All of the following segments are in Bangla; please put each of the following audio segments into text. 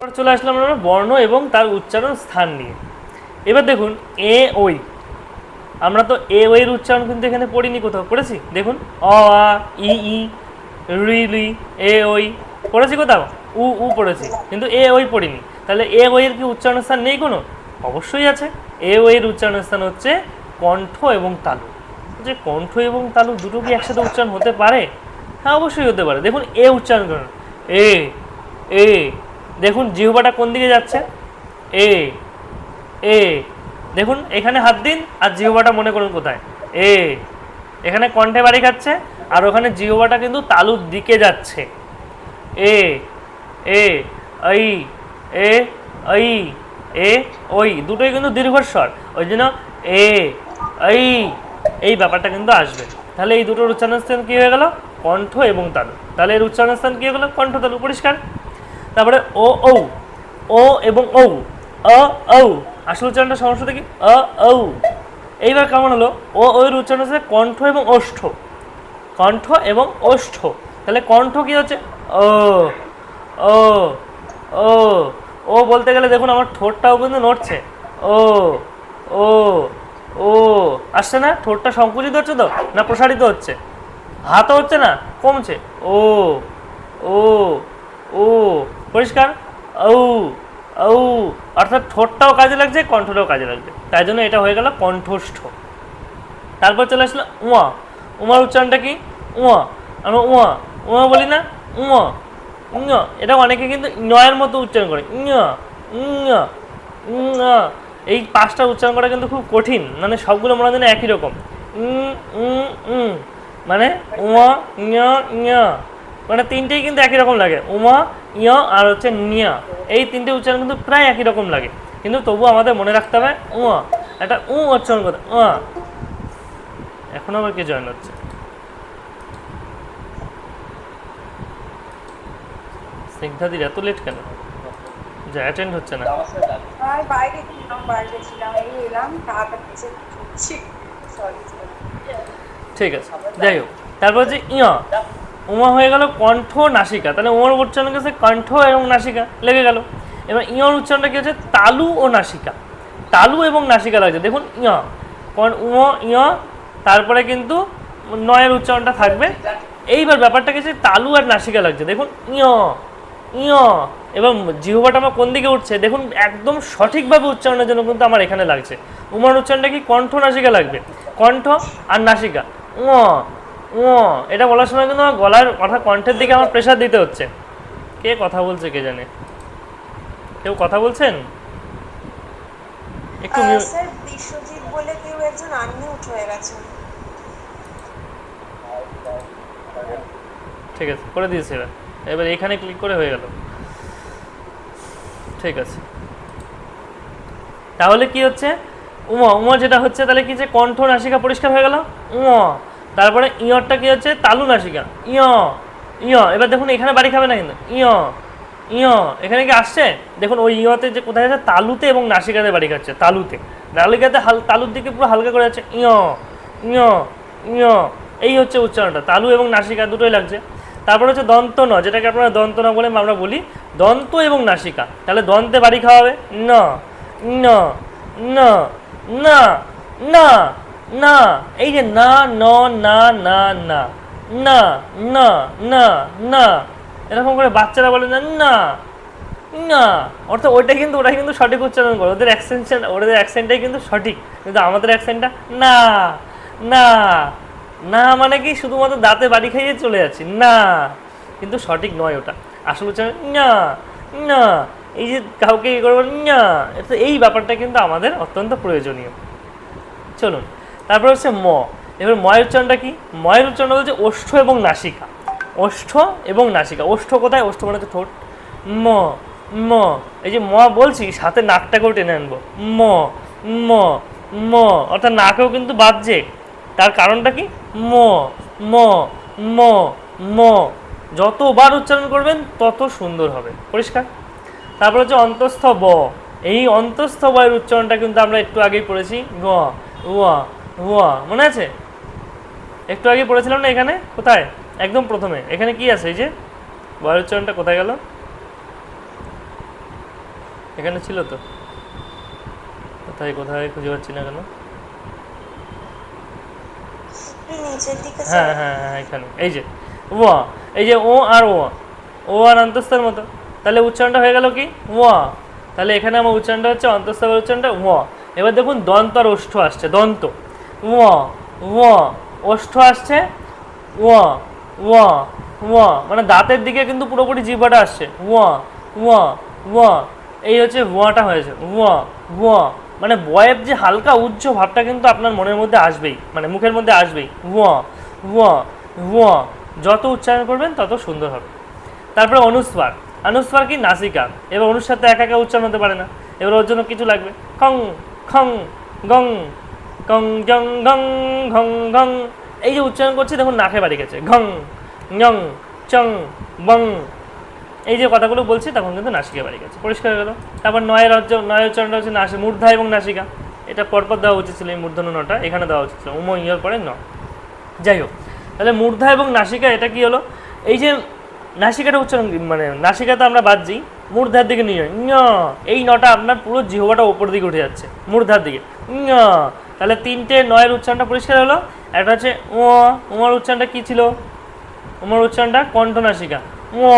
চলে আসলাম আমরা বর্ণ এবং তার উচ্চারণ স্থান নিয়ে। এবার দেখুন, এ ওই। আমরা তো এ ওয়ের উচ্চারণ কিন্তু এখানে পড়িনি কোথাও। পড়েছি? দেখুন, অ, আ, ই ই, রি, লি, এ, ওই। পড়েছি কোথাও? উ উ পড়েছি। কিন্তু এ ওই পড়িনি। তাহলে এ ওয়ের কি উচ্চারণ স্থান নেই কোনো? অবশ্যই আছে। এ ওয়ের উচ্চারণ স্থান হচ্ছে কণ্ঠ এবং তালু। যে কণ্ঠ এবং তালু দুটো কি একসাথে উচ্চারণ হতে পারে? হ্যাঁ অবশ্যই হতে পারে। দেখুন, এ উচ্চারণ করুন। এ এ দেখুন জিহ্বাটা কোন দিকে যাচ্ছে? এ এ। দেখুন, এখানে হাত দিন আর জিহ্বাটা মনে করুন কোথায়? এ। এখানে কণ্ঠে বাড়ি খাচ্ছে আর ওখানে জিহ্বাটা কিন্তু তালুর দিকে যাচ্ছে। এ এ এই এ এই এ ওই দুটোই কিন্তু দীর্ঘস্বর। ওই জন্য এ এই এই ব্যাপারটা কিন্তু আসবে। তাহলে এই দুটোর উচ্চারণ কী হয়ে গেল? কণ্ঠ এবং তালু। তাহলে এর উচ্চারণ স্থান কী হয়ে গেল? কণ্ঠ তালু। পরিষ্কার? তারপরে ও, ঔ। ও এবং ঔ। অ, ঔ। আসল উচ্চারণটা সমস্যা কি অ, ঔ। এইবার কেমন হলো? ও ওর উচ্চারণ হচ্ছে কণ্ঠ এবং ওষ্ঠ। কণ্ঠ এবং ওষ্ঠ। তাহলে কণ্ঠ কি হচ্ছে? ও ও ও। ও বলতে গেলে দেখুন আমার ঠোঁটটাও কিন্তু নড়ছে। ও ও ও। আসছে না? ঠোঁটটা সংকুচিত হচ্ছে তো? না প্রসারিত হচ্ছে? হাতও হচ্ছে না? কমছে? ও ও ও। পরিষ্কার? ও ও অর্থাৎ ঠোঁটটাও কাজে লাগছে, কণ্ঠটাও কাজে লাগছে। তাই জন্য এটা হয়ে গেল কণ্ঠস্থ তারপর চলে আসলো উয়া। উমার উচ্চারণটা কি? উয়া। আমরা উয়া উয়া বলি না, উয়া উয়া। এটা অনেকে কিন্তু নয়ের মতো উচ্চারণ করে। ইয়া ইয়া ইয়া এই পাঁচটা উচ্চারণ করা কিন্তু খুব কঠিন মানে সবগুলো মনে হয় একই রকম। মানে উমা ইয়া ইয়া। মানে তিনটেই কিন্তু একই রকম লাগে। উমা ইয়া আর হচ্ছে নিয়া। এই তিনটে উচ্চারণ কিন্তু প্রায় একই রকম লাগে। কিন্তু তবু আমাদের মনে রাখতে হবে উয়া একটা উ উচ্চারণ করতে উয়া এখন আবার কে জয়েন হচ্ছে? স্নিগ্ধাদির এত লেট কেন? যে অ্যাটেন্ড হচ্ছে না। বাইরে বাইরে ছিলাম এই এলাম টাকা পিছে ঢুকছি সরি ঠিক আছে যাই হোক। তারপর যে ইয়া। উমা হয়ে গেল কণ্ঠ নাসিকা। তাহলে উমার উচ্চারণ গেছে কণ্ঠ এবং নাসিকা লেগে গেল। এবার ইয়র উচ্চারণটা কি হচ্ছে তালু ও নাসিকা। তালু এবং নাসিকা লাগছে। দেখুন, ইয়া। কন, উম, ইয়া। তারপরে কিন্তু নয়ের উচ্চারণটা থাকবে। এইবার ব্যাপারটা কি হচ্ছে তালু আর নাসিকা লাগছে। দেখুন, ইয় ইয়। এবং জিহবাটা আমার কোন দিকে উঠছে? দেখুন, একদম সঠিকভাবে উচ্চারণের জন্য কিন্তু আমার এখানে লাগছে। উমার উচ্চারণটা কি? কণ্ঠ নাসিকা লাগবে। কণ্ঠ আর নাসিকা। উ এটা বলার সময় কিন্তু আমার গলার কথা কণ্ঠের দিকে আমার প্রেশার দিতে হচ্ছে। কে কথা বলছে কে জানে? কেউ কথা বলছেন? একটু স্যার বিশ্বজিৎ বলে কেউ একজন আনমিউট হয়ে গেছে। ঠিক আছে করে দিয়েছি এবার। এবার এখানে ক্লিক করে হয়ে গেল। ঠিক আছে। তাহলে কি হচ্ছে? উমা উমা যেটা হচ্ছে তাহলে কি যে কণ্ঠ নাসিকা পরিষ্কার হয়ে গেল? উমা তারপরে ইয়রটা কি হচ্ছে? তালু নাসিকা ইয় ইয়, এবার দেখুন এখানে বাড়ি খাবে না কিন্তু। ইয় ইয়, এখানে কি আসছে? দেখুন ওই ইয়তে যে কোথায় আছে? তালুতে এবং নাসিকাতে বাড়ি খাচ্ছে, তালুতে। নালিকাতে হাল তালুর দিকে পুরো হালকা করে যাচ্ছে। ইয় ইয় ইয়, এই হচ্ছে উচ্চারণটা। তালু এবং নাসিকা দুটোই লাগছে। তারপর হচ্ছে দন্ত ন, যেটাকে আপনারা দন্ত ন বলে আমরা বলি। দন্ত এবং নাসিকা। তাহলে দন্তে বাড়ি খাওয়াবে ন ন ন, না না। না, এই যে না, ন, না না না না না না না, এরকম করে বাচ্চারা বলে না না না অর্থাৎ ওইটা কিন্তু, ওরা কিন্তু সঠিক উচ্চারণ করে। ওদের অ্যাকসেন্ট ওদের অ্যাকসেন্টটাই কিন্তু সঠিক। কিন্তু আমাদের অ্যাকসেন্টটা না না না মানে কি, শুধুমাত্র দাঁতে বাড়ি খাইয়ে চলে যাচ্ছি। না, কিন্তু সঠিক নয় ওটা। আসল উচ্চারণ না না, এই যে কাউকে ইয়ে করব না এই ব্যাপারটা কিন্তু আমাদের অত্যন্ত প্রয়োজনীয়। চলুন। তারপর হচ্ছে ম। এবার ময়ের উচ্চারণটা কি? ময়ের উচ্চারণটা হচ্ছে ওষ্ঠ এবং নাসিকা। ওষ্ঠ এবং নাসিকা। ওষ্ঠ কোথায়? ওষ্ঠ মানে হচ্ছে ঠোঁট। ম ম। এই যে ম বলছি, সাথে নাকটাকেও টেনে আনব। ম ম ম। অর্থাৎ নাকেও কিন্তু বাজছে। তার কারণটা কি? ম ম ম ম। যতবার উচ্চারণ করবেন, তত সুন্দর হবে। পরিষ্কার? তারপর হচ্ছে অন্তস্থ ব। এই অন্তস্থ বয়ের উচ্চারণটা কিন্তু আমরা একটু আগেই পড়েছি। গ উয়া উয়া মনে আছে? একটু আগে পড়েছিলাম না এখানে? কোথায়? একদম প্রথমে। এখানে কি আছে এই যে? বয়ের উচ্চারণটা কোথায় গেল? এখানে ছিল তো। কোথায় কোথায় খুঁজে পাচ্ছি না কেন? হ্যাঁ হ্যাঁ হ্যাঁ এখানে। এই যে ও এই যে ও আর ও। ও আর অন্তস্তর মতো। তাহলে উচ্চারণটা হয়ে গেল কি? ও তাহলে এখানে আমার উচ্চারণটা হচ্ছে অন্তস্তর উচ্চারণটা ও এবার দেখুন দন্ত আর ওষ্ঠ আসছে দন্ত। ও ও ওষ্ঠ আসছে ও ও ও মানে দাঁতের দিকে কিন্তু পুরোপুরি জিহ্বাটা আসছে ও ও এই হচ্ছে ওয়াটা হয়েছে ও ও মানে বয়ের যে হালকা উচ্চ ভাবটা কিন্তু আপনার মনের মধ্যে আসবেই মানে মুখের মধ্যে আসবেই ও ও ও যত উচ্চারণ করবেন তত সুন্দর হবে। তারপরে অনুস্বার অনুস্বার কি নাসিকা, এবার অনুর সাথে একা একা উচ্চারণ হতে পারে না, এবার ওর জন্য কিছু লাগবে, খং খং, গং গং জং গং ঘং গং। এই যে উচ্চারণ করছি দেখুন নাকে বাড়ি গেছে। ঘং ñং চং বং। এই যে কথাগুলো বলছি তখন কিন্তু নাসিকা বাড়ি গেছে। পরিষ্কার হয়ে গেল। তারপর নয়ের রাজ্য নয়ের উচ্চারণটা হচ্ছে নাসি মূর্ধা এবং নাসিকা। এটা পরপর দেওয়া উচিত ছিল এই মূর্ধন্য নটা এখানে দেওয়া উচিত ছিল। উম ইয়ার পরে ন। যাই হোক তাহলে মূর্ধা এবং নাসিকা এটা কি হলো? এই যে নাসিকাটা উচ্চারণ? মানে নাসিকাতে আমরা বাদ দিই মূর্ধার দিকে নিয়ে ঞ, এই নটা আপনার পুরো জিহ্বাটা ওপর দিকে উঠে যাচ্ছে মূর্ধার দিকে। ঞ, তাহলে তিনটে নয়ের উচ্চারণটা পরিষ্কার হলো একটা হচ্ছে ও উমার উচ্চারণটা কি ছিল? উমার উচ্চারণটা কণ্ঠ নাসিকা ও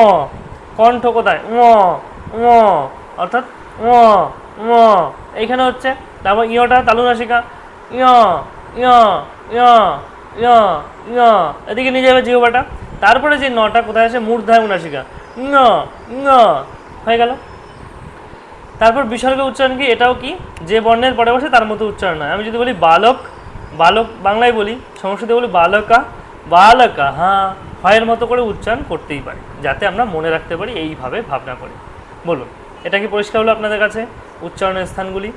কণ্ঠ কোথায়? ও ও অর্থাৎ ও ও এইখানে হচ্ছে, তারপর ইয়টা তালু নাসিকা ইয় ইয় ইয় ইয় ইয় এদিকে নিয়ে যাবে জিহ্বাটা। তারপরে যে নটা কোথায় আছে? মূর্ধায় নাসিকা ন ন হয়ে গেল। তারপর বিসর্গ উচ্চারণ কি? এটাও কি? যে বর্ণের পরে বসে তার মতো উচ্চারণ হয়। আমি যদি বলি বালক বালক বাংলায় বলি, সংস্কৃতে বলি বালকা বালকা হ্যাঁ হয়ের মতো করে উচ্চারণ করতেই পারি, যাতে আমরা মনে রাখতে পারি, এইভাবে ভাবনা করে। বলুন, এটা কি পরিষ্কার হলো আপনাদের কাছে উচ্চারণের স্থানগুলি?